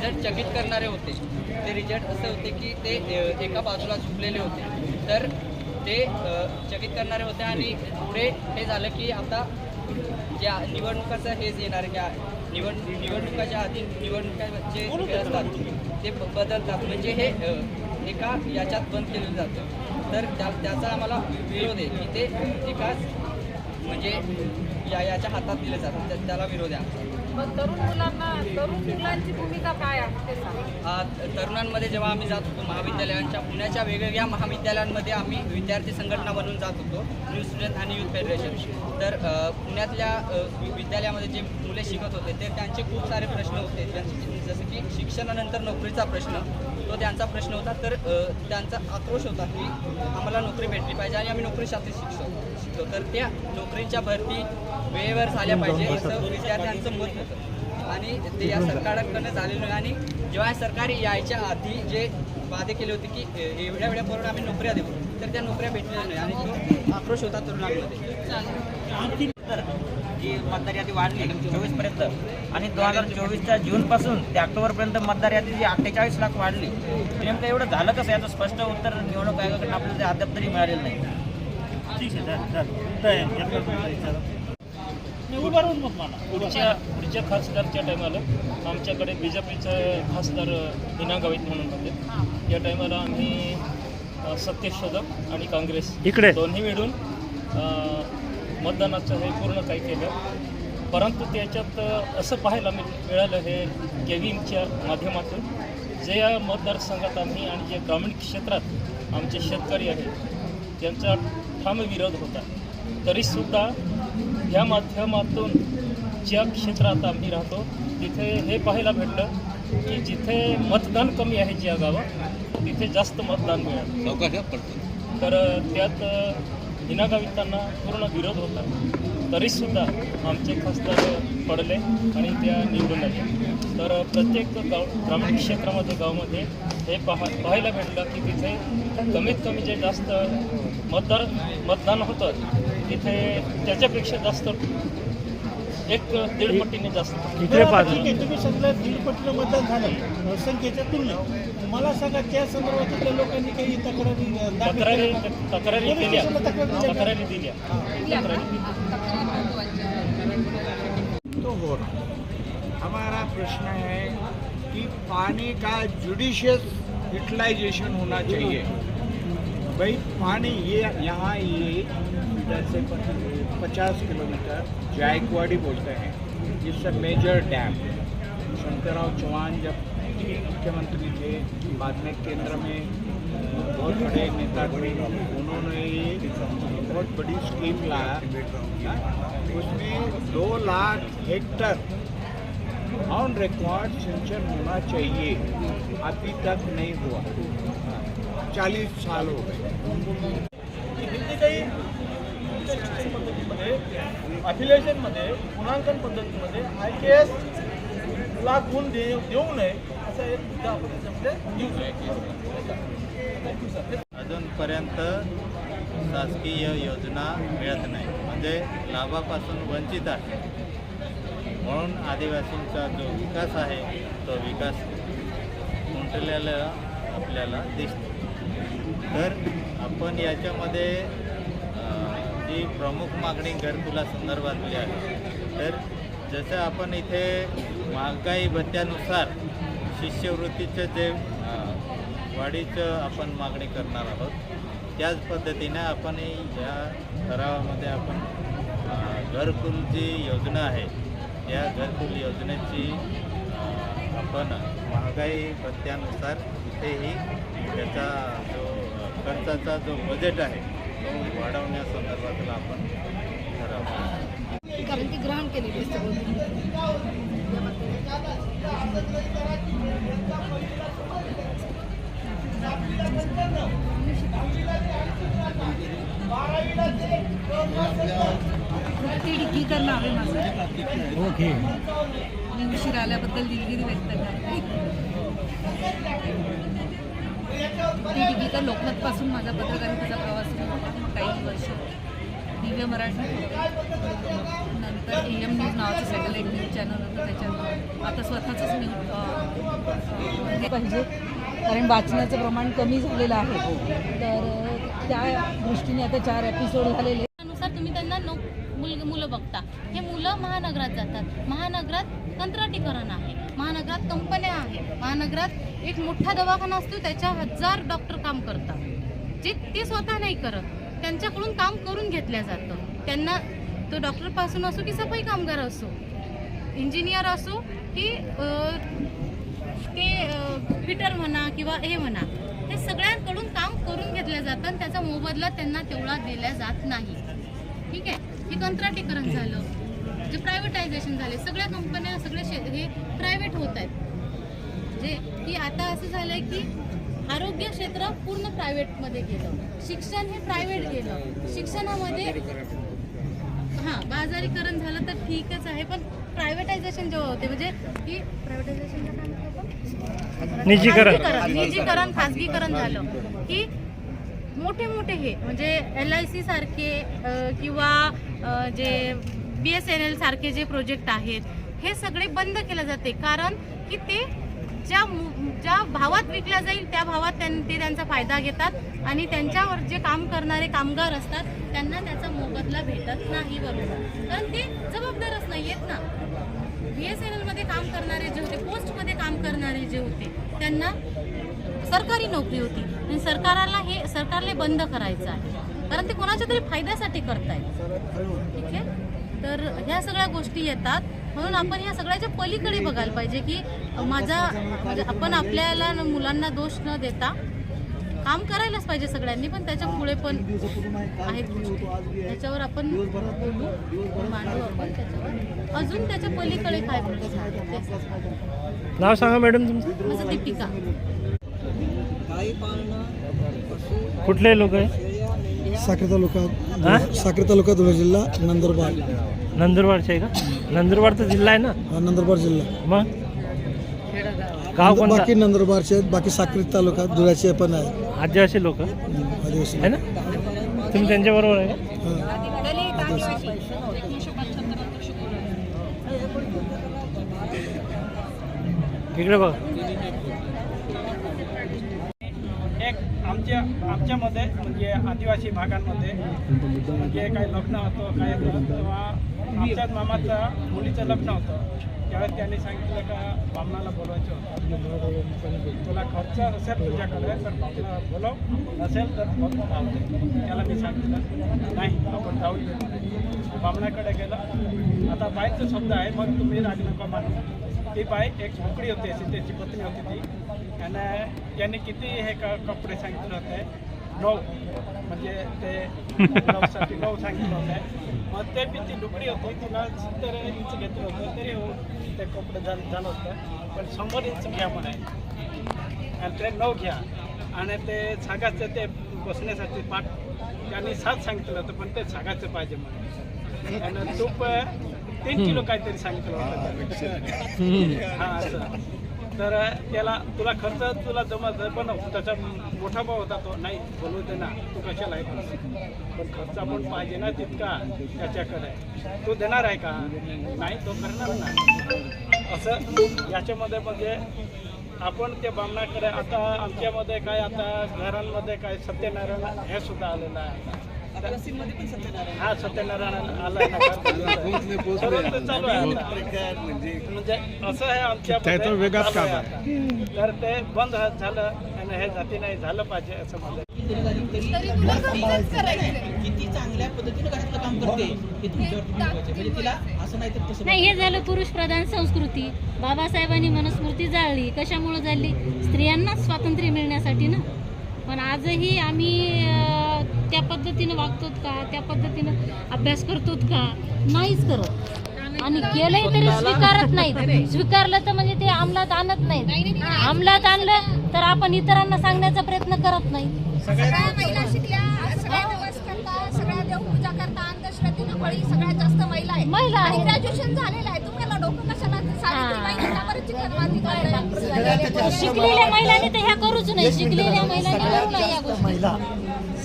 Result चकित करणारे होते. ते रिझल्ट असे होते की ते एका बाजूला झुकलेले होते. तर ते चकित करणारे होते आणि पुढे हे झालं की आता ज्या निवडणुकाचं हेच येणार की निवड निवडणुकाच्या आधी निवडणुका जे असतात ते बदलतात. म्हणजे हे एका याच्यात बंद केलं जातं. तर त्या त्याचा आम्हाला विरोध आहे की ते एकाच म्हणजे या याच्या हातात दिले जातात. त्याला विरोध आहे मग तरुण मुलांना तरुण मुलांची भूमिका काय आहे? ते सांगा. तरुणांमध्ये जेव्हा आम्ही जात होतो महाविद्यालयांच्या पुण्याच्या वेगवेगळ्या महाविद्यालयांमध्ये आम्ही विद्यार्थी संघटना बनून जात होतो न्यू स्टुडंट आणि युथ फेडरेशन. तर अ, पुण्यातल्या अ, वि- विद्यालयामध्ये जे मुले शिकत होते ते त्यांचे खूप सारे प्रश्न होते. त्यांचे जसं की शिक्षणानंतर नोकरीचा प्रश्न तो त्यांचा प्रश्न होता. तर अ, त्यांचा आक्रोश होता की आम्हाला नोकरी भेटली पाहिजे आणि आम्ही नोकरीसाठी शिकतो शिकतो. तर त्या नोकरीच्या भरती वेळेवर झाल्या पाहिजे असं विद्यार्थ्यांचं मत होतं. आणि ते या सरकारकडनं झालेलं नाही. आणि जेव्हा सरकार यायच्या आधी जे वादे केले होते की एवढ्या एवढ्या करून आम्ही नोकऱ्या देऊ तर त्या नोकऱ्या भेटलेल्या नाही. आणि तो आक्रोश होता तरुणांमध्ये. जी मतदार यादी वाढली चोवीसपर्यंत आणि दोन हजार चोवीसच्या जून पासून ते ऑक्टोबर पर्यंत मतदार यादी जी अठ्ठेचाळीस लाख वाढली. नेमकं एवढं झालं कसं? याचं स्पष्ट उत्तर निवडणूक आयोगाकडून आपल्याला ते अद्याप तरी मिळालेलं नाही. ठीक आहे. नाही, उभं राहून मग मला. पुढच्या पुढच्या खासदारच्या टायमाला आमच्याकडे बी जे पीचं खासदार हिना गावित म्हणून होते. या टायमाला आम्ही सत्यशोधक आणि काँग्रेस इकडे. दोन्ही मिळून मतदानाचं हे पूर्ण काही केलं. परंतु त्याच्यात असं पाहायला मिळ मिळालं हे के व्ही एमच्या माध्यमातून जे या मतदारसंघात आम्ही आणि जे ग्रामीण क्षेत्रात आमचे शेतकरी आहेत त्यांचा ठाम विरोध होता. तरीसुद्धा ह्या माध्यमातून ज्या क्षेत्रात आम्ही राहतो तिथे हे पाहायला भेटलं की जिथे मतदान कमी आहे ज्या गावात तिथे जास्त मतदान मिळालं. तर त्यात हिना गावितांना पूर्ण विरोध होता. तरीसुद्धा आमचे खासदार पडले आणि त्या निवडून आले. तर प्रत्येक गाव ग्रामीण क्षेत्रामध्ये गावामध्ये हे पाहा पाहायला भेटलं की तिथे कमीत कमी जे जास्त मतदार मतदान होतं. तिथे त्याच्यापेक्षा जास्त एक दीड पटीने जास्त इकडे ठीक आहे तुम्ही दीड पटीनं मतदान झालं. संख्येच्या तुलनेत मला सांगा त्या संदर्भातल्या लोकांनी काही तक्रारी अं, तक्रारी तक्रारी दिल्या. तक्रार दिल्या का? तक्रारी दिल्या. तक्रारी तो हो रहा हमारा प्रश्न है कि पानी का जुडिशियस यूटिलाइजेशन होना चाहिए। भाई, पानी ये यहाँ ये इधर से पचास किलोमीटर जायकवाड़ी बोलते हैं। जिससे मेजर डैम शंकरराव चौहान जब मुख्यमंत्री थे, बाद में केंद्र में बहुत बड़े नेता थे, उन्होंने ये बहुत बड़ी स्कीम लाया। उसमें दो लाख हेक्टर ऑन रिकॉर्ड सिंचन होना चाहिए। अभी तक नहीं हुआ। चालीस साल हो गए। शिक्षण पद्धतीमध्ये अफिलिएशनमध्ये गुणांकन पद्धतीमध्ये आय के एस ला गुण दे देऊ नये असा एक मुद्दा आपण त्याच्यामध्ये अजूनपर्यंत शासकीय योजना मिळत नाही म्हणजे लाभापासून वंचित आहे. म्हणून आदिवासींचा जो विकास आहे तो विकास खुंटलेला आपल्याला दिसतो. तर आपण याच्यामध्ये जी प्रमुख मागणी घरकुला संदर्भातली आहे तर जसं आपण इथे महागाई भत्त्यानुसार शिष्यवृत्तीचं जे वाढीचं आपण मागणी करणार आहोत त्याच पद्धतीनं आपण या ठरावामध्ये आपण घरकुल जी योजना आहे या घरकुल योजनेची आपण महागाई भत्त्यानुसार इथेही त्याचा जो खर्चाचा जो बजेट आहे तो वाढवण्यासंदर्भातला आपण ठराव. कारण ती ग्रहण केलेली ओके. मी उशीर आल्याबद्दल दिलगिरी व्यक्त करते. ती डिग्री लोकमतपासून माझा पत्रकारितेचा प्रवास सुरू होता. काही वर्ष. दिव्य मराठी. नंतर ए एम न्यूज नावाचं सॅटेलाईट न्यूज चॅनल होतं त्याच्यावर आता स्वतःचंच न्यूज पाहिजे. कारण वाचनाचं प्रमाण कमी झालेलं आहे. तर त्या दृष्टीने आता चार एपिसोड झालेले त्यानुसार तुम्ही त्यांना नौ मुल मुलं बघता. हे मुलं महानगरात जातात. महानगरात कंत्राटीकरण आहे. महानगरात कंपन्या आहेत. महानगरात एक मोठा दवाखाना असतो त्याच्या हजार डॉक्टर काम करतात. जे ते स्वतः नाही करत त्यांच्याकडून काम करून घेतलं जातं. त्यांना तो डॉक्टरपासून असो की सफाई कामगार असो इंजिनियर असो की ते फिटर म्हणा किंवा हे म्हणा हे सगळ्यांकडून काम करून घेतलं जातं आणि त्याचा मोबदला त्यांना तेवढा दिला जात नाही. ठीक आहे? हे कंत्राटीकरण झालं जे प्रायव्हेटायझेशन झाले सगळ्या कंपन्या सगळे हे प्रायव्हेट होत आहेत. जे की आता असं झालं आहे की आरोग्य क्षेत्र पूर्ण प्रायव्हेटमध्ये गेलं. शिक्षण हे प्रायव्हेट गेलं. शिक्षणामध्ये हां बाजारीकरण झालं तर ठीकच आहे पण प्रायव्हेटायझेशन जेव्हा होते म्हणजे की आपण? निजीकरण. खाजगीकरण निजीकरण खाजगीकरण झालं. की मोठे मोठे हे म्हणजे एल आय सी सारखे किंवा जे बी एस एन एल सारखे जे प्रोजेक्ट आहेत हे सगळे बंद केले जाते. कारण की ते ज्या ज्या भावात विकल्या जाईल त्या भावात त्यां- ते त्यांचा फायदा घेतात आणि त्यांच्यावर जे काम करणारे कामगार असतात त्यांना त्याचा मोबदला भेटत नाही बरोबर. कारण ते जबाबदारच नाही आहेत ना. बी एस एन एलमध्ये काम करणारे जे होते पोस्टमध्ये काम करणारे जे होते त्यांना सरकारी नोकरी होती. आणि सरकाराला हे सरकारला बंद करायचं आहे. कारण ते कोणाच्या तरी फायद्यासाठी करतायत. ठीक आहे? तर ह्या सगळ्या गोष्टी येतात. म्हणून आपण ह्या सगळ्याच्या पलीकडे बघायला पाहिजे की माझा म्हणजे आपण आपल्याला मुलांना दोष न देता काम करायलाच पाहिजे सगळ्यांनी पण त्याच्या पुढे पण आहेत त्याच्यावर आपण बोलू. मांडू आपण त्याच्यावर. अजून त्याच्या पलीकडे काय नाव सांगा मॅडम तुमचं. माझं दीपिका. कुठले लोक आहे? साक्री तालुका हा? साक्री तालुका धुळे जिल्हा नंदुरबार. नंदुरबारचे आहे का? नंदुरबार तर जिल्हा आहे ना? हा नंदुरबार जिल्हा. मग? गाव कोणता? बाकी नंदुरबारचे आहेत बाकी साक्री तालुका धुळ्याचे पण आहे आदिवासी लोक. आदिवासी आहे ना? तुम्ही त्यांच्याबरोबर आहे का? हा. इकडे बघा एक आमच्या राज्यामध्ये म्हणजे आदिवासी भागांमध्ये म्हणजे काही लग्न होतं काय होतं तेव्हा आमच्याच मामाचा मुलीचं लग्न होतं. त्यावेळेस त्यांनी सांगितलं का बामणाला बोलवायचं होतं. तुला खर्च असेल तुझ्याकडे तर बामणा बोलव. नसेल तर मग त्याला मी सांगितलं नाही आपण जाऊ दे बामणाकडे गेलं. आता बाईचं शब्द आहे मग तुम्ही राग नका मानू. ती बाई एक मोकळी होती अशी त्याची पत्नी होती ती. आणि त्यांनी किती हे क कपडे सांगितले होते. नऊ म्हणजे ते नऊसाठी नऊ सांगितलं होते. मग ते बी ती लुकडी होती तिला सत्तर इंच घेतलं होतं तरी हो ते कपडे झालं झालं होतं. पण शंभर इंच घ्या म्हणे. आणि ते नऊ घ्या. आणि ते सागाचं ते बसण्यासाठी पाठ त्यांनी सात सांगितलं होतं पण ते सागाचं पाहिजे म्हणे. आणि तूप तीन किलो काहीतरी सांगितलं होतं. हा असं. तर त्याला तुला खर्च तुला जमत पण त्याचा मोठा भाव होता तो. नाही बोलू दे ना तू कशाला आहे पण पण खर्च आपण पाहिजे ना तितका त्याच्याकडे. तू देणार आहे का? नाही तो करणार नाही. असं याच्यामध्ये म्हणजे आपण त्या बामणाकडे आता आमच्यामध्ये काय आता घरांमध्ये काय सत्यनारायण हे सुद्धा आलेलं आहे. हा सत्यनारायण आला चालू आहे. आता. म्हणजे असं आहे आमच्या त्याचं वेगळाच काम तर ते बंद झालं आणि हे जाती नाही झालं पाहिजे असं माझं तरी तुला कमीच करायचंय. किती चांगल्या पद्धतीने घरातलं काम करते हे तुमच्यावर म्हणजे तिला असं नाही तर तसं नाही हे झालं पुरुष प्रधान संस्कृती. बाबासाहेबांनी मनुस्मृती जाळली. कशामुळे जाळली? स्त्रियांना स्वातंत्र्य मिळण्यासाठी ना. पण आजही आम्ही पद्धतीनं वागतोत का? त्या पद्धतीनं अभ्यास करतोत का? नाहीच करत. आणि केलंही तरी स्वीकारत नाहीत. स्वीकारलं तर म्हणजे ते अंमलात आणत नाहीत. अंमलात आणलं तर आपण इतरांना सांगण्याचा प्रयत्न करत नाही. सगळ्या महिला. ग्रॅज्युएशन झालेलं आहे. तुम्हाला डोकं कशाला शिकलेल्या महिलांनी तर ह्या करूच नाही. शिकलेल्या महिलांनी करू नाही.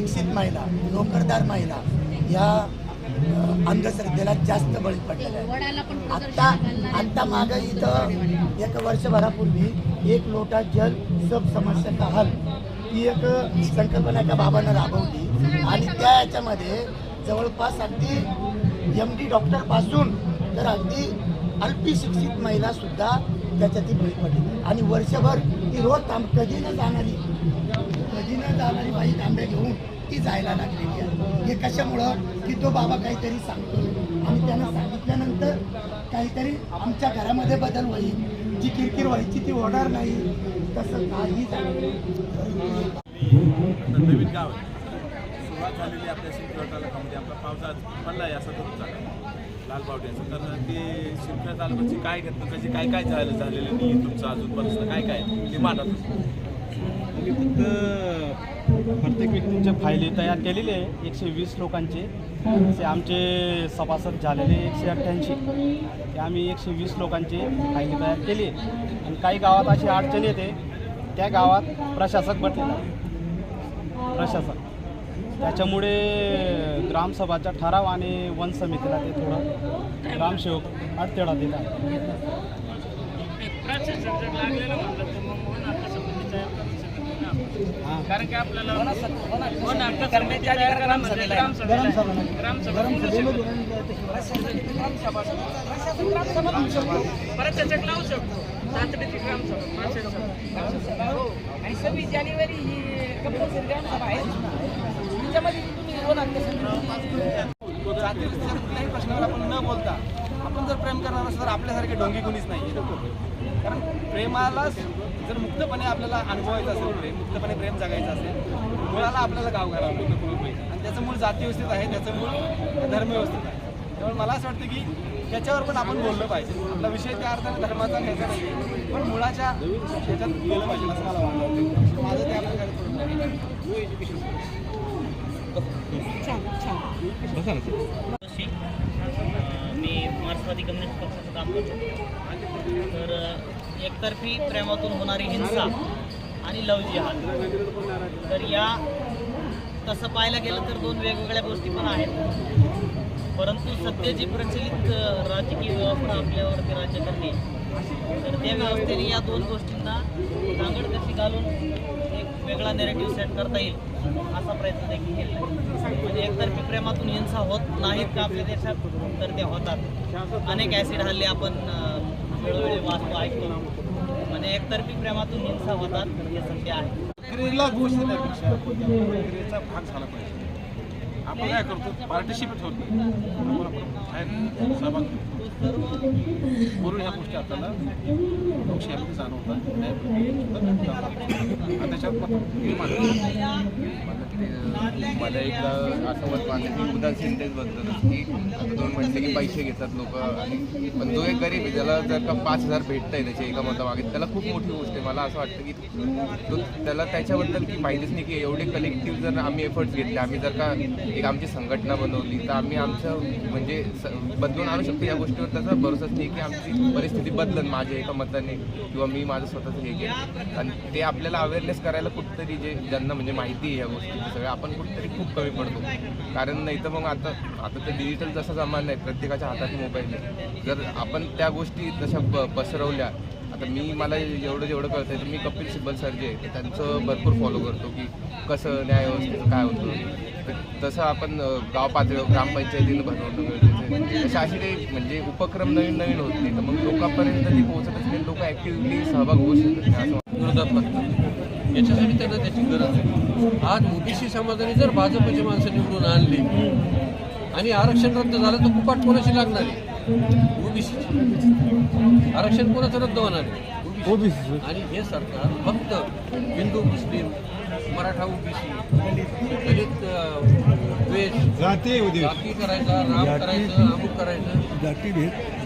महिला शिक्षित महिला नोकरदार महिला या अंधश्रद्धेला जास्त बळी पडलेला आत्ता आत्ता मागं इथं एक वर्षभरापूर्वी एक लोटा जल सब समस्या का हल ही एक संकल्पना एका बाबांना राबवली. आणि त्या याच्यामध्ये जवळपास अगदी एम डी डॉक्टरपासून तर अगदी अल्पी शिक्षित महिला सुद्धा त्याच्यात ती बळी पडली आणि वर्षभर ती रोज तांब कधी न जाणारी नदीनं जाणारी बाई तांबे घेऊन ती जायला लागलेली आहे. हे कशामुळं? की तो बाबा काहीतरी सांगतो. आणि त्यांना सांगितल्यानंतर काहीतरी आमच्या घरामध्ये बदल होईल. जी किरकिर व्हायची ती होणार नाही. तसं काही झालं नवीन गाव सुरुवात झालेली आपल्या शिंदखेडा तालुक्यामध्ये. आपला पावसाळा पडला आहे असा धरून चालला लाल बावट्याचं तर ते शिंदखेडा तालुक्याची काय घटना कशी काय काय झालं झालेलं नाही तुमचं अजूनपर्यंत काय काय? ते मांडा आम्ही फक्त प्रत्येक व्यक्तींच्या फायली तयार केलेले आहे. एकशे वीस लोकांचे. ते आमचे सभासद झालेले एकशे अठ्ठ्याऐंशी. ते आम्ही एकशे वीस लोकांचे फायली तयार केली आहे. आणि काही गावात अशी अडचण येते त्या गावात प्रशासक बटलेला प्रशासक. त्याच्यामुळे ग्रामसभाचा ठराव आणि वन समितीला ते थोडं ग्रामसेवक अडथळा दिला आहे कारण की आपल्याला शकतो. परत त्याच्यात लावू शकतो. तातडीची ग्रामसभा. हो. आणि सव्वीस जानेवारी ही कंपल्सरी ग्रामसभा आहे. त्याच्यामध्ये तुम्ही जातीच्या कुठल्याही प्रश्नावर आपण न बोलता आपण जर प्रेम करणार असेल तर आपल्यासारखे डोंगी कोणीच नाही. कारण प्रेमाला जर मुक्तपणे आपल्याला अनुभवायचं असेल प्रेम मुक्तपणे प्रेम जगायचं असेल मुळाला आपल्याला गाव घालावं पाहिजे आणि त्याचं मूळ जाती व्यवस्थित आहे त्याचं मूळ धर्म व्यवस्थित आहे. त्यामुळे मला असं वाटतं की त्याच्यावर पण आपण बोललं पाहिजे. आपला विषय त्या अर्थाने धर्माचा घ्यायचा नाही. पण मुळाच्या ह्याच्यात गेलं पाहिजे असं मला वाटतं. माझं त्या प्रकारे मी मार्क्सवादी कम्युनिस्ट पक्षाचं काम करतो. तर एकतर्फी प्रेमातून होणारी हिंसा आणि लव जिहाद. तर या तसं पाहायला गेलं तर दोन वेगवेगळ्या गोष्टी पण आहेत. परंतु सध्या जी प्रचलित राजकीय व्यवस्था आपल्यावरती राज्य करते तर त्या व्यवस्थेने या दोन गोष्टींना नांगड कशी घालून एक वेगळा नेरेटिव्ह सेट करता येईल असा प्रयत्न देखील केला म्हणजे एकतर्फी प्रेमातून हिंसा होत नाहीत का आपल्या देशात? तर ते होतात. अनेक ॲसिड हल्ले आपण वेळोवेळी वाचतो ऐकतो म्हणजे एकतर्फी प्रेमातून हिंसा होतात हे सत्य आहे. प्रक्रियेला घोष देण्यापेक्षा प्रक्रियेचा भाग झाला पाहिजे. आपण काय करतो? पार्टिसिपेट होत नाही. आपण बाहेर सहभाग घेतो म्हणून ह्या गोष्टी आपल्याला लोकशाहीमध्ये जाणवतात म्हणजे त्याच्यात मला एकदा असं मत वाटलं की उदासीनतेच बद्दल की दोन म्हटलं की पैसे घेतात लोक आणि पण जो एक गरीब आहे त्याला जर का पाच हजार भेटत आहे त्याच्या एका मतामागे त्याला खूप मोठी गोष्ट आहे. मला असं वाटतं की तो त्याला त्याच्याबद्दल की माहितीच नाही की एवढे कलेक्टिव्ह जर आम्ही एफर्ट्स घेतले आम्ही जर का एक आमची संघटना बनवली तर आम्ही आमचं म्हणजे स- बदलून आणू शकतो या गोष्टीवर. त्याचा भरोसाच नाही की आमची परिस्थिती बदलन माझ्या एका मताने किंवा मी माझं स्वतःचं हे केलं. आणि ते आपल्याला अवेअरनेस करायला कुठतरी जे ज्यांना म्हणजे माहिती आहे या गोष्टी सगळ्या आपण कुठतरी खूप कमी पडतो. कारण नाही तर मग आता आता ते डिजिटल जसा जमाना आहे प्रत्येकाच्या हातात मोबाईल आहे. जर आपण त्या गोष्टी तशा प पसरवल्या आता मी मला जेवढं जेवढं कळतं तर मी कपिल सिब्बल सर जे आहे त्यांचं भरपूर फॉलो करतो की कसं न्यायव्यवस्थेचं काय होतं. तर तसं आपण गाव पातळीवर ग्रामपंचायतीनं बनवणं तसे असे काही म्हणजे उपक्रम नवीन नवीन होत नाही तर मग लोकांपर्यंत ते पोहोचतच नाही लोक ॲक्टिव्हली सहभाग होऊ शकत नाही असं वाटतं. विरोधात लागतात याच्यासाठी त्यांना त्याची गरज आहे. आज ओबीसी समाजाने जर भाजपची माणसं निवडून आणली आणि आरक्षण रद्द झालं तर कुपाट कोणाशी लागणार आहे? ओबीसी आरक्षण कोणाचं रद्द होणार आहे? ओबीसी आणि हे सरकार फक्त हिंदू मुस्लिम मराठा ओबीसी दलित द्वेष जाती जाती करायचा राम करायचं अमुक करायचं.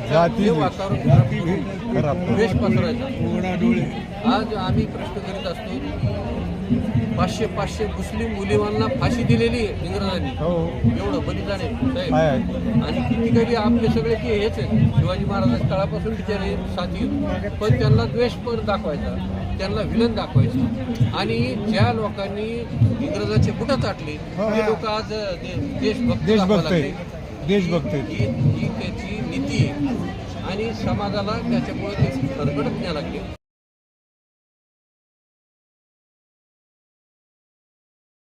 जाती वातावरण द्वेष पसरायचा. आज आम्ही प्रश्न करीत असतो पाचशे पाचशे मुस्लिम मुलीमांना फाशी दिलेली आहे इंग्रजांनी. हो. एवढं बलिदान आहे. आहे. साहेब आणि कितीतरी आपले सगळे ते हेच आहेत. शिवाजी महाराजांच्या काळापासून बिचारे साथी. पण त्यांना द्वेष पण दाखवायचा त्यांना विलन दाखवायचं. आणि ज्या लोकांनी इंग्रजाचे बुटं चाटले ते लोक आज देशभक्त देशभक्त आहे. ही ही त्याची नीती आहे. आणि समाजाला त्याच्यामुळे ते फरकटत न्यायला लागले.